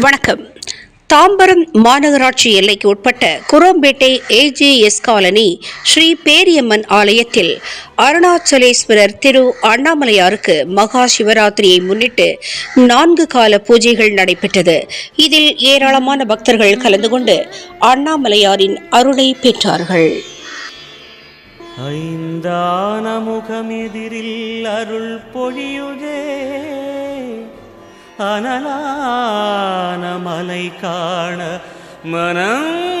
வணக்கம். தாம்பரம் மாநகராட்சி எல்லைக்கு உட்பட்ட குரோம்பேட்டை ஏஜேஎஸ் காலனி ஸ்ரீ பேரியம்மன் ஆலயத்தில் அருணாச்சலேஸ்வரர் திரு அண்ணாமலையாருக்கு மகா சிவராத்திரியை முன்னிட்டு நான்கு கால பூஜைகள் நடைபெற்றது. இதில் ஏராளமான பக்தர்கள் கலந்து கொண்டு அண்ணாமலையாரின் அருளை பெற்றார்கள். ஐந்தான முகமெதிரில் அருள் பொழியுதே. அனலான மலை காண மனம்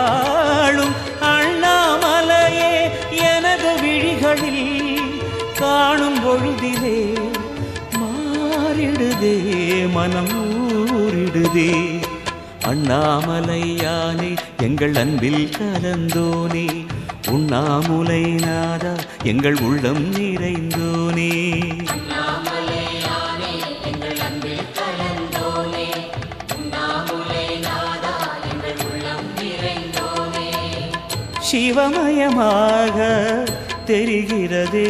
காணும் பொழுதிலே மாறிடுதே மனம் ஊறிடுதே. அண்ணாமலையானே எங்கள் அன்பில் கலந்தோனே. உண்ணாமுலை நாதா எங்கள் உள்ளம் நிறைந்தோனே. சிவமயமாக தெரிகிறதே.